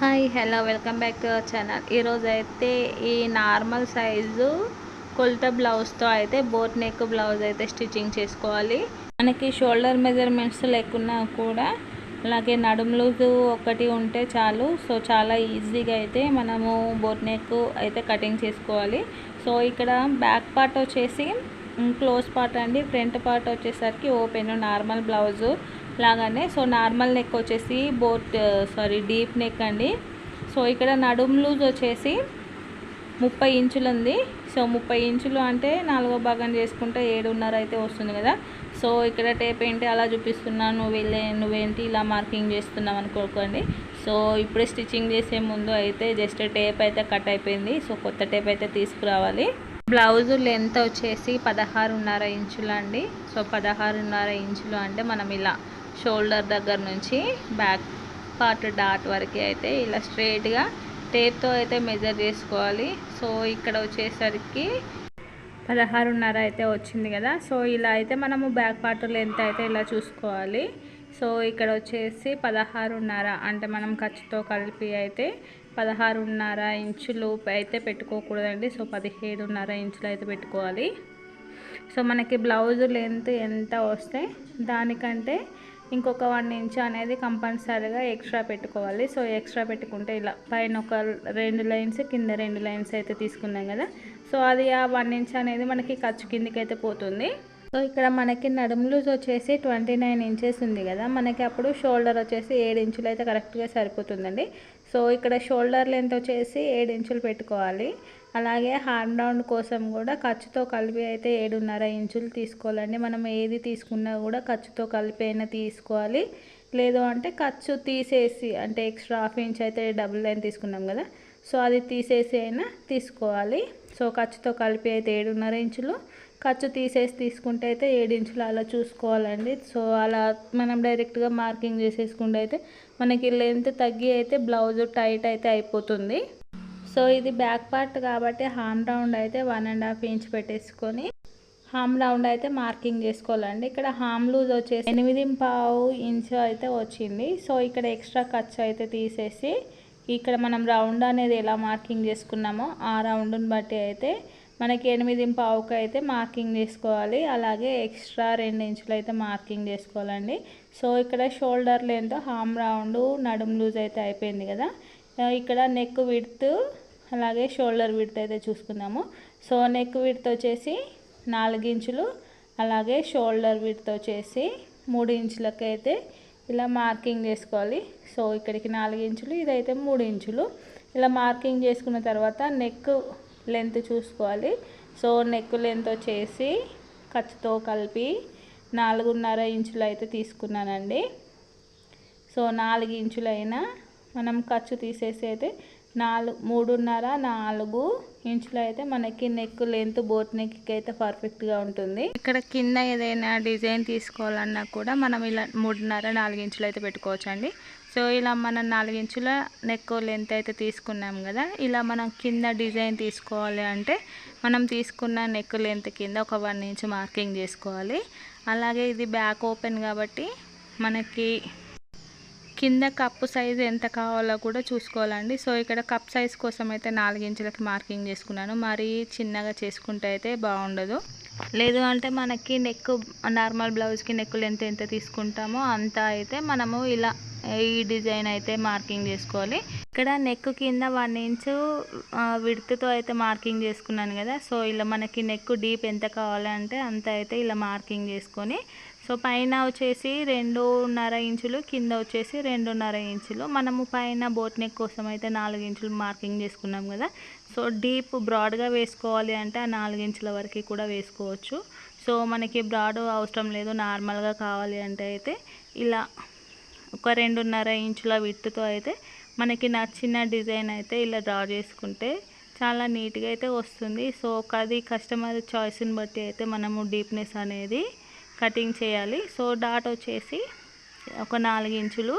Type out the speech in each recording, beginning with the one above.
Hi hello welcome back to our channel. ఈరోజు అయితే ఈ నార్మల్ సైజు కొలత బ్లౌజ్తో అయితే బోట్ నెక్ బ్లౌజ్ అయితే స్టిచ్చింగ్ చేసుకోవాలి. మనకి షోల్డర్ మెజర్మెంట్స్ లేకున్నా కూడా అలాగే నడుము లూజు ఒకటి ఉంటే చాలు. సో చాలా ఈజీగా అయితే మనము బోట్ నెక్ అయితే కటింగ్ చేసుకోవాలి. సో ఇక్కడ బ్యాక్ పార్ట్ వచ్చేసి క్లోజ్ పార్ట్ అండి. ఫ్రంట్ పార్ట్ వచ్చేసరికి ఓపెన్ నార్మల్ బ్లౌజు లాగానే సో నార్మల్ నెక్ వచ్చేసి బోట్ సారీ డీప్ నెక్ అండి. సో ఇక్కడ నడుం లూజ్ వచ్చేసి ముప్పై ఇంచులు ఉంది సో ముప్పై ఇంచులు అంటే నాలుగో భాగం చేసుకుంటే ఏడున్నర అయితే వస్తుంది కదా. సో ఇక్కడ టేప్ ఏంటి అలా చూపిస్తున్నాను. నువ్వు వెళ్ళే నువ్వేంటి ఇలా మార్కింగ్ చేస్తున్నావు అనుకోకండి. సో ఇప్పుడే స్టిచ్చింగ్ చేసే ముందు అయితే జస్ట్ టేప్ అయితే కట్ అయిపోయింది. సో కొత్త టేప్ అయితే తీసుకురావాలి. బ్లౌజ్ లెంత్ వచ్చేసి పదహారున్నర ఇంచులు అండి సో పదహారున్నర ఇంచులు అంటే మనం ఇలా షోల్డర్ దగ్గర నుంచి బ్యాక్ పార్ట్ డాట్ వరకు అయితే ఇలా స్ట్రైట్గా టేప్తో అయితే మెజర్ చేసుకోవాలి. సో ఇక్కడ వచ్చేసరికి పదహారున్నర అయితే వచ్చింది కదా. సో ఇలా అయితే మనము బ్యాక్ పార్ట్ లెంత్ అయితే ఇలా చూసుకోవాలి. సో ఇక్కడ వచ్చేసి పదహారున్నర అంటే మనం ఖర్చుతో కలిపి అయితే పదహారున్నర ఇంచులు అయితే పెట్టుకోకూడదండి. సో పదిహేడున్నర ఇంచులు అయితే పెట్టుకోవాలి. సో మనకి బ్లౌజ్ లెంత్ ఎంత వస్తే దానికంటే ఇంకొక వన్ ఇంచ్ అనేది కంపల్సరీగా ఎక్స్ట్రా పెట్టుకోవాలి. సో ఎక్స్ట్రా పెట్టుకుంటే ఇలా పైన ఒక రెండు లైన్స్ కింద రెండు లైన్స్ అయితే తీసుకున్నాం కదా. సో అది ఆ వన్ ఇంచ్ అనేది మనకి ఖర్చు కిందకి అయితే పోతుంది. సో ఇక్కడ మనకి నడుము లూజ్ వచ్చేసి ట్వంటీ నైన్ ఇంచెస్ ఉంది కదా. మనకి అప్పుడు షోల్డర్ వచ్చేసి ఏడు ఇంచులు అయితే కరెక్ట్గా సరిపోతుందండి. సో ఇక్కడ షోల్డర్ లెంత్ వచ్చేసి ఏడు ఇంచులు పెట్టుకోవాలి. అలాగే హ్యాండ్ రౌండ్ కోసం కూడా ఖర్చుతో కలిపి అయితే ఏడున్నర ఇంచులు తీసుకోవాలండి. మనం ఏది తీసుకున్నా కూడా ఖర్చుతో కలిపి అయినా తీసుకోవాలి. లేదు అంటే ఖర్చు తీసేసి అంటే ఎక్స్ట్రా హాఫ్ ఇంచ్ అయితే డబుల్ లైన్ తీసుకున్నాం కదా సో అది తీసేసి అయినా తీసుకోవాలి. సో ఖర్చుతో కలిపి అయితే ఏడున్నర ఇంచులు ఖర్చు తీసేసి తీసుకుంటే అయితే ఏడు ఇంచులు అలా చూసుకోవాలండి. సో అలా మనం డైరెక్ట్గా మార్కింగ్ చేసేసుకుంటే అయితే మనకి లెంత్ తగ్గి అయితే బ్లౌజ్ టైట్ అయితే అయిపోతుంది. సో ఇది బ్యాక్ పార్ట్ కాబట్టి హామ్ రౌండ్ అయితే వన్ అండ్ హాఫ్ ఇంచ్ పెట్టేసుకొని హామ్ రౌండ్ అయితే మార్కింగ్ చేసుకోవాలండి. ఇక్కడ హామ్ లూజ్ వచ్చేసి ఎనిమిది పావు ఇంచ్ అయితే వచ్చింది. సో ఇక్కడ ఎక్స్ట్రా ఖర్చు అయితే తీసేసి ఇక్కడ మనం రౌండ్ అనేది ఎలా మార్కింగ్ చేసుకున్నామో ఆ రౌండ్ని బట్టి అయితే మనకి ఎనిమిది పావుకి అయితే మార్కింగ్ చేసుకోవాలి. అలాగే ఎక్స్ట్రా రెండు ఇంచులు అయితే మార్కింగ్ చేసుకోవాలండి. సో ఇక్కడ షోల్డర్ లెంత్ హామ్ రౌండ్ నడుము లూజ్ అయితే అయిపోయింది కదా. ఇక్కడ నెక్ విడ్త్ అలాగే షోల్డర్ విడ్త్ అయితే చూసుకుందాము. సో నెక్ విడ్త్ వచ్చేసి నాలుగించులు అలాగే షోల్డర్ విడ్త్ వచ్చేసి మూడు ఇంచులకి అయితే ఇలా మార్కింగ్ చేసుకోవాలి. సో ఇక్కడికి నాలుగు ఇంచులు ఇదైతే మూడు ఇంచులు. ఇలా మార్కింగ్ చేసుకున్న తర్వాత నెక్ లెంత్ చూసుకోవాలి. సో నెక్ లెంత్ వచ్చేసి ఖర్చుతో కలిపి నాలుగున్నర ఇంచులు అయితే తీసుకున్నానండి. సో నాలుగు ఇంచులైనా మనం ఖర్చు తీసేసి అయితే నాలుగు మూడున్నర నాలుగు ఇంచులు అయితే మనకి నెక్ లెంత్ బోట్ నెక్కి అయితే పర్ఫెక్ట్గా ఉంటుంది. ఇక్కడ కింద ఏదైనా డిజైన్ తీసుకోవాలన్నా కూడా మనం ఇలా మూడున్నర నాలుగు ఇంచులు అయితే పెట్టుకోవచ్చండి. సో ఇలా మనం నాలుగించుల నెక్ లెంత్ అయితే తీసుకున్నాం కదా ఇలా మనం కింద డిజైన్ తీసుకోవాలి అంటే మనం తీసుకున్న నెక్ లెంత్ కింద ఒక వన్ ఇంచ్ మార్కింగ్ చేసుకోవాలి. అలాగే ఇది బ్యాక్ ఓపెన్ కాబట్టి మనకి కింద కప్పు సైజు ఎంత కావాలో కూడా చూసుకోవాలండి. సో ఇక్కడ కప్ సైజ్ కోసం అయితే నాలుగించులకి మార్కింగ్ చేసుకున్నాను. మరీ చిన్నగా చేసుకుంటే అయితే బాగుండదు. లేదు అంటే మనకి నెక్ నార్మల్ బ్లౌజ్కి నెక్ లెంత్ ఎంత తీసుకుంటామో అంత అయితే మనము ఇలా ఈ డిజైన్ అయితే మార్కింగ్ చేసుకోవాలి. ఇక్కడ నెక్ కింద వన్ ఇంచు విడుతుతో అయితే మార్కింగ్ చేసుకున్నాను కదా. సో ఇలా మనకి నెక్ డీప్ ఎంత కావాలంటే అంత అయితే ఇలా మార్కింగ్ చేసుకొని సో పైన వచ్చేసి రెండున్నర ఇంచులు కింద వచ్చేసి రెండున్నర ఇంచులు. మనము పైన బోట్ నెక్ కోసం అయితే నాలుగు ఇంచులు మార్కింగ్ చేసుకున్నాం కదా. సో డీప్ బ్రాడ్గా వేసుకోవాలి అంటే ఆ నాలుగు ఇంచుల వరకు కూడా వేసుకోవచ్చు. సో మనకి బ్రాడ్ అవసరం లేదు నార్మల్గా కావాలి అంటే అయితే ఇలా ఒక రెండున్నర ఇంచుల విత్తుతో అయితే మనకి నచ్చిన డిజైన్ అయితే ఇలా డ్రా చేసుకుంటే చాలా నీట్గా అయితే వస్తుంది. సో అది కస్టమర్ చాయిస్ని బట్టి అయితే మనము డీప్నెస్ అనేది కటింగ్ చేయాలి. సో డాట్ వచ్చేసి ఒక నాలుగు ఇంచులు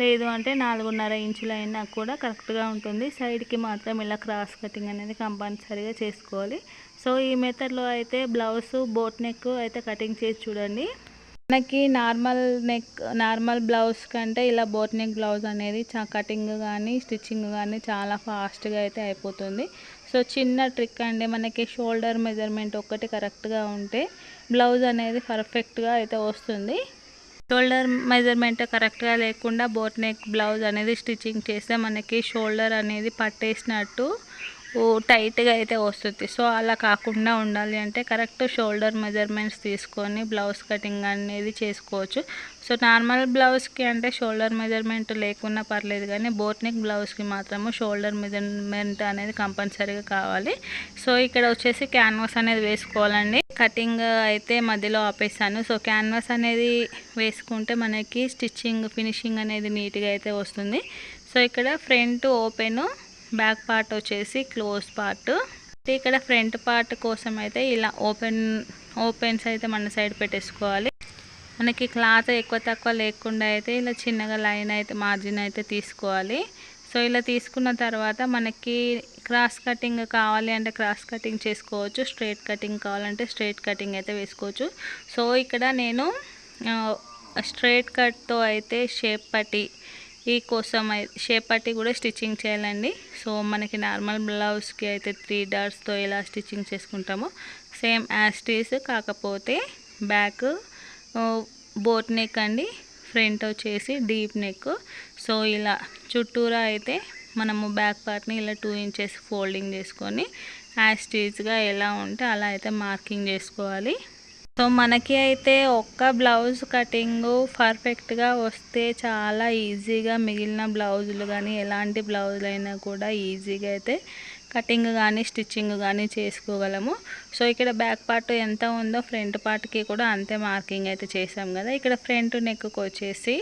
లేదు అంటే నాలుగున్నర ఇంచులు అయినా కూడా కరెక్ట్గా ఉంటుంది. సైడ్కి మాత్రం ఇలా క్రాస్ కటింగ్ అనేది కంపల్సరీగా చేసుకోవాలి. సో ఈ మెథడ్లో అయితే బ్లౌజ్ బోట్ నెక్ అయితే కటింగ్ చేసి చూడండి. మనకి నార్మల్ నెక్ నార్మల్ బ్లౌజ్ కంటే ఇలా బోట్ నెక్ బ్లౌజ్ అనేది చా కటింగ్ కానీ స్టిచ్చింగ్ కానీ చాలా ఫాస్ట్గా అయితే అయిపోతుంది. సో చిన్న ట్రిక్ అండి. మనకి షోల్డర్ మెజర్మెంట్ ఒక్కటి కరెక్ట్గా ఉంటే బ్లౌజ్ అనేది పర్ఫెక్ట్గా అయితే వస్తుంది. షోల్డర్ మెజర్మెంట్ కరెక్ట్గా లేకుండా బోట్ నెక్ బ్లౌజ్ అనేది స్టిచ్చింగ్ చేస్తే మనకి షోల్డర్ అనేది పట్టేసినట్టు టైట్గా అయితే వస్తుంది. సో అలా కాకుండా ఉండాలి అంటే కరెక్ట్ షోల్డర్ మెజర్మెంట్స్ తీసుకొని బ్లౌజ్ కటింగ్ అనేది చేసుకోవచ్చు. సో నార్మల్ బ్లౌజ్కి అంటే షోల్డర్ మెజర్మెంట్ లేకున్నా పర్లేదు కానీ బోర్నిక్ బ్లౌజ్కి మాత్రము షోల్డర్ మెజర్మెంట్ అనేది కంపల్సరీగా కావాలి. సో ఇక్కడ వచ్చేసి క్యాన్వాస్ అనేది వేసుకోవాలండి. కటింగ్ అయితే మధ్యలో ఆపేసాను. సో క్యాన్వాస్ అనేది వేసుకుంటే మనకి స్టిచ్చింగ్ ఫినిషింగ్ అనేది నీట్గా అయితే వస్తుంది. సో ఇక్కడ ఫ్రంట్ ఓపెన్ బ్యాక్ పార్ట్ వచ్చేసి క్లోజ్ పార్ట్. ఇక్కడ ఫ్రంట్ పార్ట్ కోసం అయితే ఇలా ఓపెన్ ఓపెన్స్ అయితే మన సైడ్ పెట్టేసుకోవాలి. మనకి క్లాత్ ఎక్కువ తక్కువ లేకుండా అయితే ఇలా చిన్నగా లైన్ అయితే మార్జిన్ అయితే తీసుకోవాలి. సో ఇలా తీసుకున్న తర్వాత మనకి క్రాస్ కటింగ్ కావాలి అంటే క్రాస్ కటింగ్ చేసుకోవచ్చు. స్ట్రైట్ కటింగ్ కావాలంటే స్ట్రైట్ కటింగ్ అయితే వేసుకోవచ్చు. సో ఇక్కడ నేను స్ట్రైట్ కట్తో అయితే షేప్ పట్టి ఈ కోసం షేప్ పట్టి కూడా స్టిచ్చింగ్ చేయాలండి. సో మనకి నార్మల్ బ్లౌజ్కి అయితే త్రీ డాట్స్తో ఎలా స్టిచ్చింగ్ చేసుకుంటామో సేమ్ యాస్టీస్ కాకపోతే బ్యాక్ బోట్ నెక్ అండి ఫ్రంట్ వచ్చేసి డీప్ నెక్. సో ఇలా చుట్టూరా అయితే మనము బ్యాక్ పార్ట్ని ఇలా టూ ఇంచెస్ ఫోల్డింగ్ చేసుకొని యాస్టీస్గా ఎలా ఉంటే అలా అయితే మార్కింగ్ చేసుకోవాలి. సో మనకి అయితే ఒక్క బ్లౌజ్ కటింగ్ పర్ఫెక్ట్గా వస్తే చాలా ఈజీగా మిగిలిన బ్లౌజులు కానీ ఎలాంటి బ్లౌజులు అయినా కూడా ఈజీగా అయితే కటింగ్ కానీ స్టిచ్చింగ్ కానీ చేసుకోగలము. సో ఇక్కడ బ్యాక్ పార్ట్ ఎంత ఉందో ఫ్రంట్ పార్ట్కి కూడా అంతే మార్కింగ్ అయితే చేసాం కదా. ఇక్కడ ఫ్రంట్ నెక్కు వచ్చేసి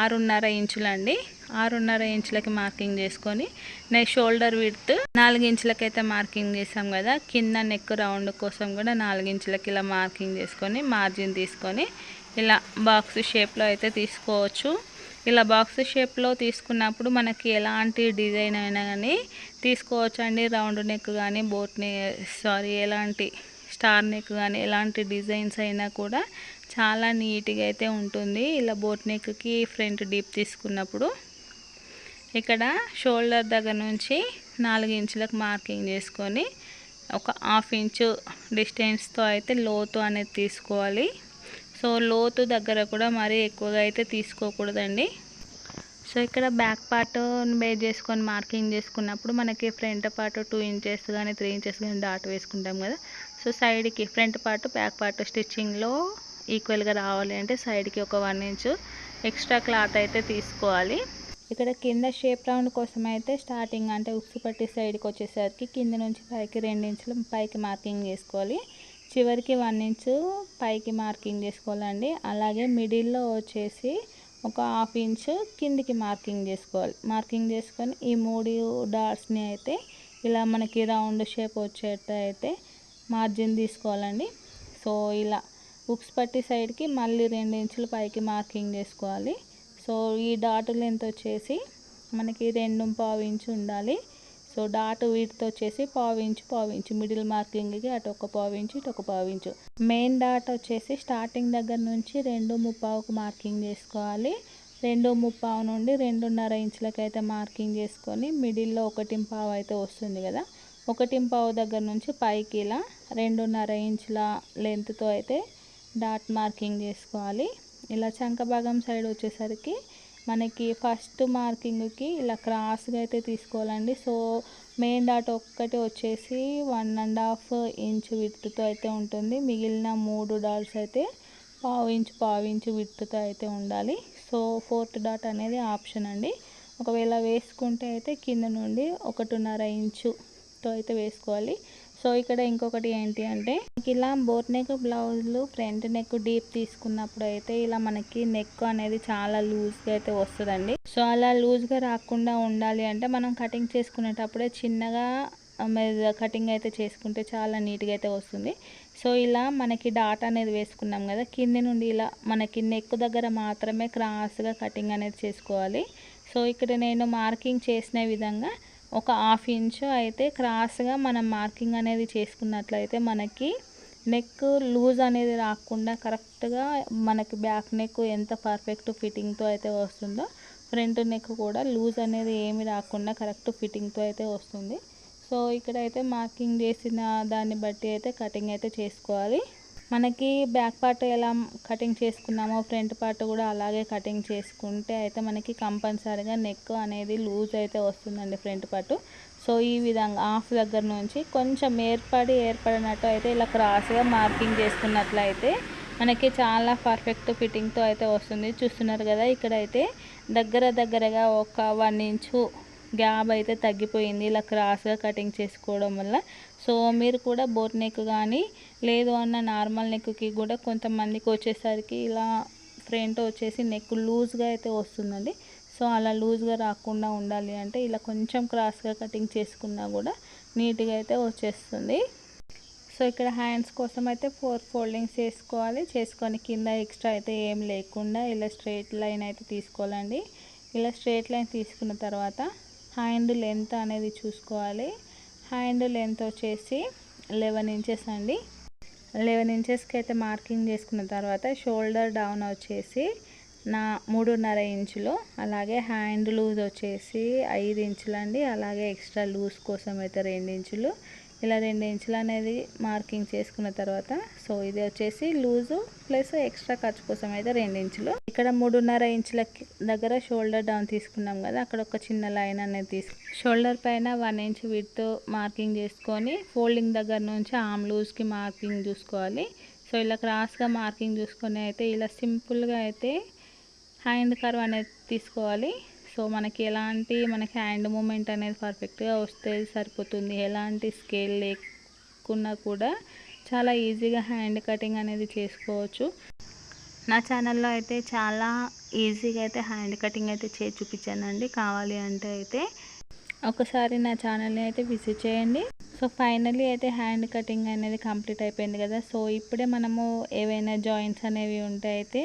ఆరున్నర ఇంచులండి. ఆరున్నర ఇంచులకి మార్కింగ్ చేసుకొని నెక్ షోల్డర్ విడ్త్ నాలుగు ఇంచులకి అయితే మార్కింగ్ చేసాం కదా. కింద నెక్ రౌండ్ కోసం కూడా నాలుగు ఇంచులకి ఇలా మార్కింగ్ చేసుకొని మార్జిన్ తీసుకొని ఇలా బాక్స్ షేప్లో అయితే తీసుకోవచ్చు. ఇలా బాక్స్ షేప్లో తీసుకున్నప్పుడు మనకి ఎలాంటి డిజైన్ అయినా కానీ తీసుకోవచ్చండి. రౌండ్ నెక్ కానీ బోట్ నెక్ సారీ ఎలాంటి స్టార్ నెక్ కానీ ఎలాంటి డిజైన్స్ అయినా కూడా చాలా నీట్గా అయితే ఉంటుంది. ఇలా బోట్ నెక్కి ఫ్రంట్ డీప్ తీసుకున్నప్పుడు ఇక్కడ షోల్డర్ దగ్గర నుంచి నాలుగు ఇంచులకు మార్కింగ్ చేసుకొని ఒక హాఫ్ ఇంచు డిస్టెన్స్తో అయితే లోతు అనేది తీసుకోవాలి. సో లోతు దగ్గర కూడా మరీ ఎక్కువగా అయితే తీసుకోకూడదండి. సో ఇక్కడ బ్యాక్ పార్ట్ బేస్ చేసుకొని మార్కింగ్ చేసుకున్నప్పుడు మనకి ఫ్రంట్ పార్ట్ టూ ఇంచెస్ కానీ త్రీ ఇంచెస్ కానీ డాట్ వేసుకుంటాం కదా. సో సైడ్కి ఫ్రంట్ పార్ట్ బ్యాక్ పార్ట్ స్టిచ్చింగ్లో ఈక్వల్గా రావాలి అంటే సైడ్కి ఒక వన్ ఇంచు ఎక్స్ట్రా క్లాత్ అయితే తీసుకోవాలి. ఇక్కడ కింద షేప్ రౌండ్ కోసం అయితే స్టార్టింగ్ అంటే ఉక్సు పట్టి సైడ్కి వచ్చేసరికి కింద నుంచి పైకి రెండు ఇంచులు పైకి మార్కింగ్ చేసుకోవాలి. చివరికి వన్ ఇంచు పైకి మార్కింగ్ చేసుకోవాలండి. అలాగే మిడిల్లో వచ్చేసి ఒక హాఫ్ ఇంచు కిందికి మార్కింగ్ చేసుకోవాలి. మార్కింగ్ చేసుకొని ఈ మూడు డాట్స్ని అయితే ఇలా మనకి రౌండ్ షేప్ వచ్చేటైతే అయితే మార్జిన్ తీసుకోవాలండి. సో ఇలా ఉక్స్ పట్టి సైడ్కి మళ్ళీ రెండు ఇంచులు పైకి మార్కింగ్ చేసుకోవాలి. సో ఈ డాట్ లెంత్ వచ్చేసి మనకి రెండు పావు ఇంచు ఉండాలి. సో డాట్ వీటితో వచ్చేసి పావించు పావించు మిడిల్ మార్కింగ్కి అటు ఒక పావించు ఇటు ఒక పావించు మెయిన్ డాట్ వచ్చేసి స్టార్టింగ్ దగ్గర నుంచి రెండు ముప్పావుకు మార్కింగ్ చేసుకోవాలి. రెండు ముప్పావు నుండి రెండున్నర ఇంచులకి అయితే మార్కింగ్ చేసుకొని మిడిల్లో ఒకటి పావు అయితే వస్తుంది కదా. ఒకటి పావు దగ్గర నుంచి పైకి ఇలా రెండున్నర ఇంచుల లెంత్తో అయితే డాట్ మార్కింగ్ చేసుకోవాలి. ఇలా చంక భాగం సైడ్ వచ్చేసరికి మనకి ఫస్ట్ మార్కింగ్కి ఇలా క్రాస్గా అయితే తీసుకోవాలండి. సో మెయిన్ డాట్ ఒక్కటి వచ్చేసి వన్ అండ్ హాఫ్ ఇంచ్ విత్తుతో అయితే ఉంటుంది. మిగిలిన మూడు డాట్స్ అయితే పావు ఇంచు పావు ఇంచు విత్తుతో అయితే ఉండాలి. సో ఫోర్త్ డాట్ అనేది ఆప్షన్ అండి. ఒకవేళ వేసుకుంటే అయితే కింద నుండి ఒకటిన్నర ఇంచుతో అయితే వేసుకోవాలి. సో ఇక్కడ ఇంకొకటి ఏంటి అంటే ఇలా బోట్ నెక్ బ్లౌజులు ఫ్రంట్ నెక్ డీప్ తీసుకున్నప్పుడు అయితే ఇలా మనకి నెక్ అనేది చాలా లూజ్గా అయితే వస్తుందండి. సో అలా లూజ్గా రాకుండా ఉండాలి అంటే మనం కటింగ్ చేసుకునేటప్పుడే చిన్నగా కటింగ్ అయితే చేసుకుంటే చాలా నీట్గా అయితే వస్తుంది. సో ఇలా మనకి డాట్ అనేది వేసుకున్నాం కదా కింది నుండి ఇలా మనకి నెక్ దగ్గర మాత్రమే క్రాస్గా కటింగ్ అనేది చేసుకోవాలి. సో ఇక్కడ నేను మార్కింగ్ చేసిన విధంగా ఒక హాఫ్ ఇంచు అయితే క్రాస్గా మనం మార్కింగ్ అనేది చేసుకున్నట్లయితే మనకి నెక్ లూజ్ అనేది రాకుండా కరెక్ట్గా మనకి బ్యాక్ నెక్ ఎంత పర్ఫెక్ట్ ఫిట్టింగ్తో అయితే వస్తుందో ఫ్రంట్ నెక్ కూడా లూజ్ అనేది ఏమి రాకుండా కరెక్ట్ ఫిట్టింగ్తో అయితే వస్తుంది. సో ఇక్కడైతే మార్కింగ్ చేసిన దాన్ని బట్టి అయితే కటింగ్ అయితే చేసుకోవాలి. మనకి బ్యాక్ పార్ట్ ఎలా కటింగ్ చేసుకున్నామో ఫ్రంట్ పార్ట్ కూడా అలాగే కటింగ్ చేసుకుంటే అయితే మనకి కంపల్సరీగా నెక్ అనేది లూజ్ అయితే వస్తుందండి ఫ్రంట్ పార్ట్. సో ఈ విధంగా హాఫ్ దగ్గర నుంచి కొంచెం ఏర్పడి ఏర్పడినట్టు అయితే ఇలా క్రాస్గా మార్కింగ్ చేసుకున్నట్లయితే మనకి చాలా పర్ఫెక్ట్ ఫిట్టింగ్తో అయితే వస్తుంది. చూస్తున్నారు కదా ఇక్కడైతే దగ్గర దగ్గరగా ఒక వన్ ఇంచు గ్యాప్ అయితే తగ్గిపోయింది ఇలా క్రాస్గా కటింగ్ చేసుకోవడం వల్ల. సో మీరు కూడా బోట్ నెక్ కానీ లేదు అన్న నార్మల్ నెక్కి కూడా కొంతమందికి వచ్చేసరికి ఇలా ఫ్రంట్ వచ్చేసి నెక్ లూజ్గా అయితే వస్తుందండి. సో అలా లూజ్గా రాకుండా ఉండాలి అంటే ఇలా కొంచెం క్రాస్గా కటింగ్ చేసుకున్నా కూడా నీట్గా అయితే వచ్చేస్తుంది. సో ఇక్కడ హ్యాండ్స్ కోసం అయితే ఫోర్ ఫోల్డింగ్స్ చేసుకోవాలి. చేసుకొని కింద ఎక్స్ట్రా అయితే ఏం లేకుండా ఇలా స్ట్రేట్ లైన్ అయితే తీసుకోవాలండి. ఇలా స్ట్రేట్ లైన్ తీసుకున్న తర్వాత హ్యాండ్ లెంత్ అనేది చూసుకోవాలి. హ్యాండ్ లెంత్ వచ్చేసి లెవెన్ ఇంచెస్ అండి. లెవెన్ ఇంచెస్కి అయితే మార్కింగ్ చేసుకున్న తర్వాత షోల్డర్ డౌన్ వచ్చేసి నా మూడున్నర ఇంచులు అలాగే హ్యాండ్ లూజ్ వచ్చేసి ఐదు ఇంచులు అండి అలాగే ఎక్స్ట్రా లూజ్ కోసం అయితే రెండు ఇంచులు ఇలా రెండు ఇంచులు అనేది మార్కింగ్ చేసుకున్న తర్వాత సో ఇది వచ్చేసి లూజు ప్లస్ ఎక్స్ట్రా ఖర్చు కోసం అయితే రెండు ఇంచులు. ఇక్కడ మూడున్నర ఇంచుల దగ్గర షోల్డర్ డౌన్ తీసుకున్నాం కదా అక్కడ ఒక చిన్న లైన్ అనేది తీసుకు షోల్డర్ పైన వన్ ఇంచ్ విత్ మార్కింగ్ చేసుకొని ఫోల్డింగ్ దగ్గర నుంచి ఆమ్ లూజ్కి మార్కింగ్ చూసుకోవాలి. సో ఇలా క్రాస్గా మార్కింగ్ చూసుకొని అయితే ఇలా సింపుల్గా అయితే హ్యాండ్ కర్వ్ అనేది తీసుకోవాలి. సో మనకి ఎలాంటి మనకి హ్యాండ్ మూమెంట్ అనేది పర్ఫెక్ట్గా వస్తే సరిపోతుంది. ఎలాంటి స్కేల్ లేకున్నా కూడా చాలా ఈజీగా హ్యాండ్ కటింగ్ అనేది చేసుకోవచ్చు. నా ఛానల్లో అయితే చాలా ఈజీగా అయితే హ్యాండ్ కటింగ్ అయితే చేసి చూపించానండి. కావాలి అంటే అయితే ఒకసారి నా ఛానల్ని అయితే విజిట్ చేయండి. సో ఫైనలీ అయితే హ్యాండ్ కటింగ్ అనేది కంప్లీట్ అయిపోయింది కదా. సో ఇప్పుడే మనము ఏవైనా జాయింట్స్ అనేవి ఉంటే అయితే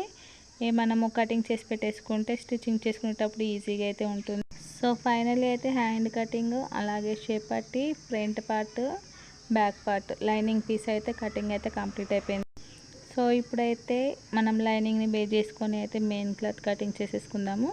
మనము కటింగ్ చేసి పెట్టేసుకుంటే స్టిచ్చింగ్ చేసుకునేటప్పుడు ఈజీగా అయితే ఉంటుంది. సో ఫైనలీ అయితే హ్యాండ్ కటింగ్ అలాగే షేప్ పట్టి front part back part lining piece అయితే కటింగ్ అయితే కంప్లీట్ అయిపోయింది. సో ఇప్పుడైతే మనం లైనింగ్ని బేస్ చేసుకొని అయితే మెయిన్ క్లాత్ కటింగ్ చేసేసుకుందాము.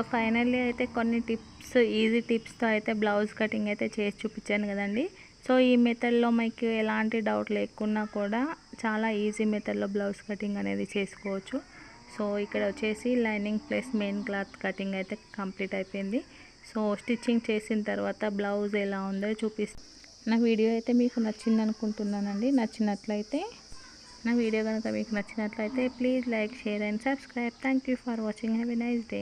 సో ఫైనల్లీ అయితే కొన్ని టిప్స్ ఈజీ టిప్స్తో అయితే బ్లౌజ్ కటింగ్ అయితే చేసి చూపించాను కదండి. సో ఈ మెథడ్లో మీకు ఎలాంటి డౌట్ లేకున్నా కూడా చాలా ఈజీ మెథడ్లో బ్లౌజ్ కటింగ్ అనేది చేసుకోవచ్చు. సో ఇక్కడ వచ్చేసి lining plus main cloth cutting అయితే కంప్లీట్ అయిపోయింది. సో స్టిచ్చింగ్ చేసిన తర్వాత బ్లౌజ్ ఎలా ఉందో చూపిస్తాను నా వీడియో అయితే మీకు నచ్చింది అనుకుంటున్నానండి. నచ్చినట్లయితే నా వీడియో కనుక మీకు నచ్చినట్లయితే please like share and subscribe. Thank you for watching. Have a nice day.